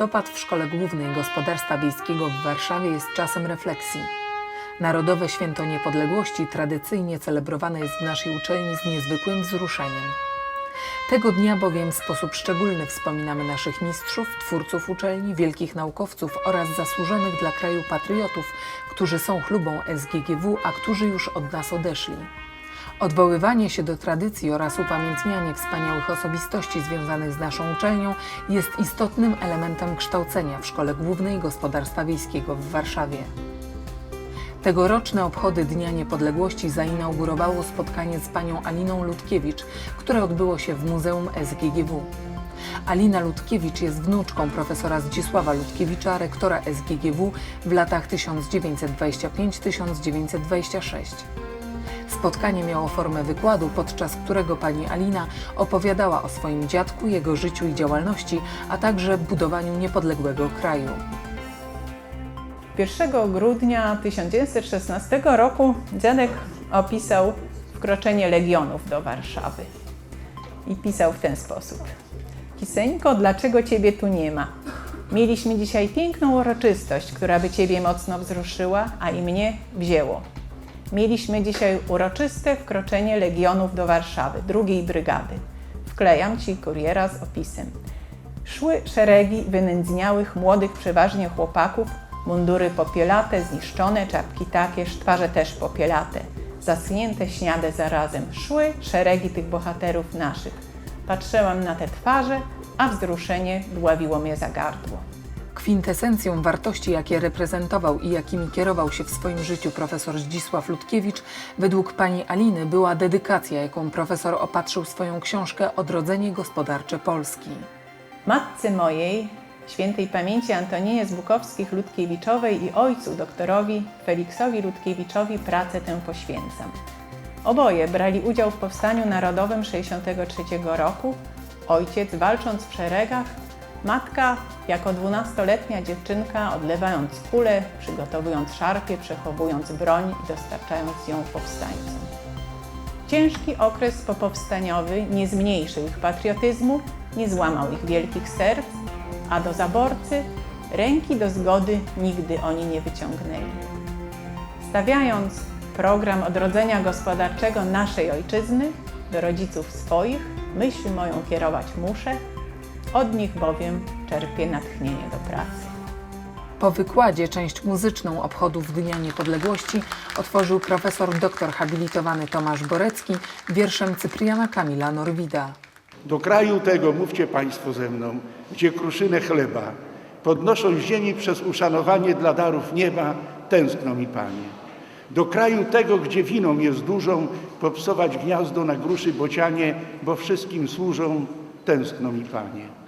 Listopad w Szkole Głównej Gospodarstwa Wiejskiego w Warszawie jest czasem refleksji. Narodowe Święto Niepodległości tradycyjnie celebrowane jest w naszej uczelni z niezwykłym wzruszeniem. Tego dnia bowiem w sposób szczególny wspominamy naszych mistrzów, twórców uczelni, wielkich naukowców oraz zasłużonych dla kraju patriotów, którzy są chlubą SGGW, a którzy już od nas odeszli. Odwoływanie się do tradycji oraz upamiętnianie wspaniałych osobistości związanych z naszą uczelnią jest istotnym elementem kształcenia w Szkole Głównej Gospodarstwa Wiejskiego w Warszawie. Tegoroczne obchody Dnia Niepodległości zainaugurowało spotkanie z panią Aliną Ludkiewicz, które odbyło się w Muzeum SGGW. Alina Ludkiewicz jest wnuczką profesora Zdzisława Ludkiewicza, rektora SGGW w latach 1925-1926. Spotkanie miało formę wykładu, podczas którego pani Alina opowiadała o swoim dziadku, jego życiu i działalności, a także budowaniu niepodległego kraju. 1 grudnia 1916 roku dziadek opisał wkroczenie legionów do Warszawy i pisał w ten sposób. Kiseńko, dlaczego Ciebie tu nie ma? Mieliśmy dzisiaj piękną uroczystość, która by Ciebie mocno wzruszyła, a i mnie wzięło. Mieliśmy dzisiaj uroczyste wkroczenie legionów do Warszawy, drugiej brygady. Wklejam Ci kuriera z opisem. Szły szeregi wynędzniałych, młodych przeważnie chłopaków, mundury popielate, zniszczone, czapki takie, twarze też popielate, zasunięte śniade zarazem. Szły szeregi tych bohaterów naszych. Patrzyłam na te twarze, a wzruszenie dławiło mnie za gardło. Kwintesencją wartości, jakie reprezentował i jakimi kierował się w swoim życiu profesor Zdzisław Ludkiewicz, według pani Aliny była dedykacja, jaką profesor opatrzył swoją książkę Odrodzenie gospodarcze Polski. Matce mojej, świętej pamięci Antoninie z Bukowskich Ludkiewiczowej i ojcu doktorowi Feliksowi Ludkiewiczowi pracę tę poświęcam. Oboje brali udział w Powstaniu Narodowym 1963 roku. Ojciec walcząc w szeregach, matka jako dwunastoletnia dziewczynka odlewając kulę, przygotowując szarpie, przechowując broń i dostarczając ją powstańcom. Ciężki okres popowstaniowy nie zmniejszył ich patriotyzmu, nie złamał ich wielkich serc, a do zaborcy ręki do zgody nigdy oni nie wyciągnęli. Stawiając program odrodzenia gospodarczego naszej ojczyzny do rodziców swoich, myśl moją kierować muszę, od nich bowiem czerpię natchnienie do pracy. Po wykładzie część muzyczną obchodów Dnia Niepodległości otworzył profesor doktor habilitowany Tomasz Borecki wierszem Cypriana Kamila Norwida. Do kraju tego, mówcie Państwo ze mną, gdzie kruszynę chleba podnoszą z ziemi przez uszanowanie dla darów nieba, tęskno mi Panie. Do kraju tego, gdzie winą jest dużą, popsować gniazdo na gruszy bocianie, bo wszystkim służą, tęskno mi Panie.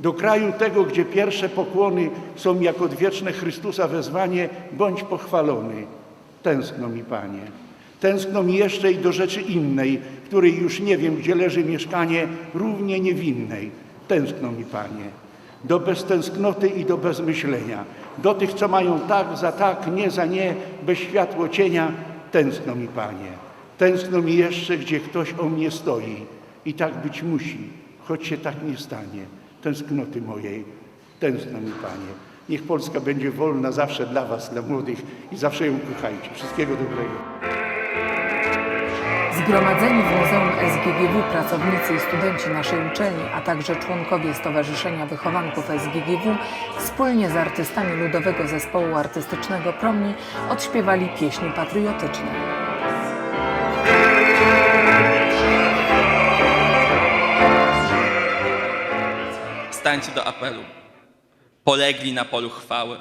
Do kraju tego, gdzie pierwsze pokłony są jak odwieczne Chrystusa wezwanie, bądź pochwalony, tęskno mi Panie. Tęskno mi jeszcze i do rzeczy innej, której już nie wiem, gdzie leży mieszkanie, równie niewinnej. Tęskno mi, Panie. Do beztęsknoty i do bezmyślenia. Do tych, co mają tak za tak, nie za nie, bez światło cienia. Tęskno mi, Panie. Tęskno mi jeszcze, gdzie ktoś o mnie stoi. I tak być musi, choć się tak nie stanie. Tęsknoty mojej. Tęskno mi, Panie. Niech Polska będzie wolna zawsze dla Was, dla młodych i zawsze ją kochajcie. Wszystkiego dobrego. Zgromadzeni w Muzeum SGGW pracownicy i studenci naszej uczelni, a także członkowie Stowarzyszenia Wychowanków SGGW wspólnie z artystami Ludowego Zespołu Artystycznego Promni odśpiewali pieśni patriotyczne. Stańcie do apelu. Polegli na polu chwały.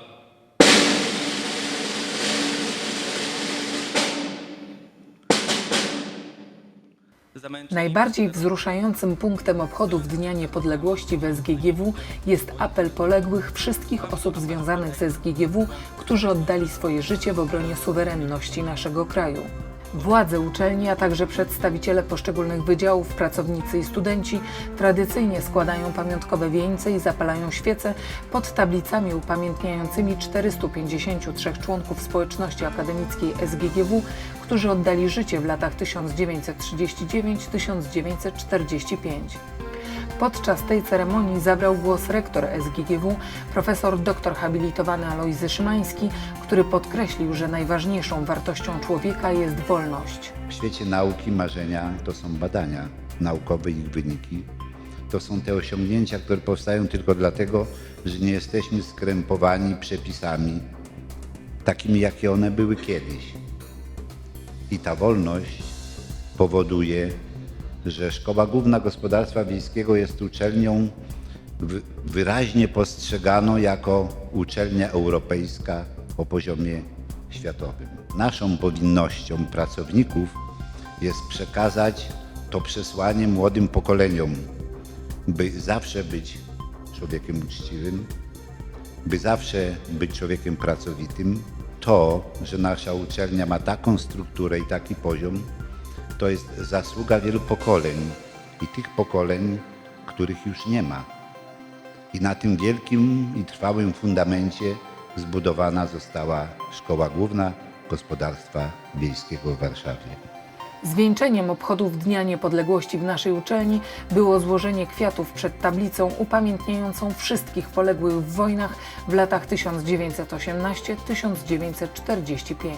Najbardziej wzruszającym punktem obchodów Dnia Niepodległości w SGGW jest apel poległych wszystkich osób związanych ze SGGW, którzy oddali swoje życie w obronie suwerenności naszego kraju. Władze uczelni, a także przedstawiciele poszczególnych wydziałów, pracownicy i studenci tradycyjnie składają pamiątkowe wieńce i zapalają świece pod tablicami upamiętniającymi 453 członków społeczności akademickiej SGGW, którzy oddali życie w latach 1939-1945. Podczas tej ceremonii zabrał głos rektor SGGW, profesor dr habilitowany Alojzy Szymański, który podkreślił, że najważniejszą wartością człowieka jest wolność. W świecie nauki marzenia to są badania naukowe ich wyniki. To są te osiągnięcia, które powstają tylko dlatego, że nie jesteśmy skrępowani przepisami takimi, jakie one były kiedyś. I ta wolność powoduje, że Szkoła Główna Gospodarstwa Wiejskiego jest uczelnią wy- wyraźnie postrzeganą jako uczelnia europejska o poziomie światowym. Naszą powinnością pracowników jest przekazać to przesłanie młodym pokoleniom, by zawsze być człowiekiem uczciwym, by zawsze być człowiekiem pracowitym. To, że nasza uczelnia ma taką strukturę i taki poziom, to jest zasługa wielu pokoleń i tych pokoleń, których już nie ma. I na tym wielkim i trwałym fundamencie zbudowana została Szkoła Główna Gospodarstwa Wiejskiego w Warszawie. Zwieńczeniem obchodów Dnia Niepodległości w naszej uczelni było złożenie kwiatów przed tablicą upamiętniającą wszystkich poległych w wojnach w latach 1918-1945.